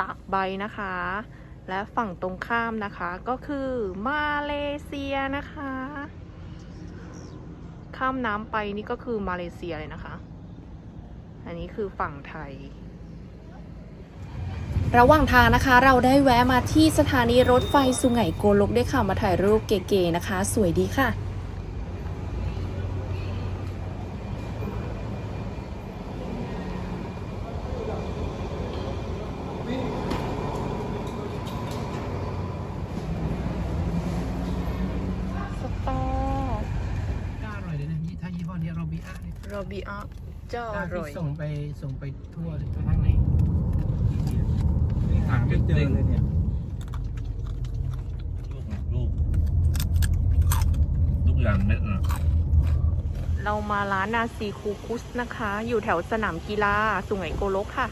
ตากใบนะคะ และฝั่งตรงข้ามนะคะก็คือมาเลเซียนะคะ ข้ามน้ำไปนี่ก็คือมาเลเซียเลยนะคะ อันนี้คือฝั่งไทยระหว่างทางนะคะเราได้แวะมาที่สถานีรถไฟสุไหงโกลกด้วยค่ะมาถ่ายรูปเก๋ๆนะคะ สวยดีค่ะ สตอ ก็อร่อยเลยนะยี่ถ้ายี่ห้อนี้โรบิอาเนี่ย โรบิอาเจ้าอถ้าร่อยที่ส่งไปส่งไปทั่วเลยทั่วทั้งในหาไม่เจอเลยเนี่ย ลูกลูกลูกอย่างเม็ดนะเรามาร้านนาซีคูคุสนะคะ อยู่แถวสนามกีฬาสุไหงโกลกค่ะ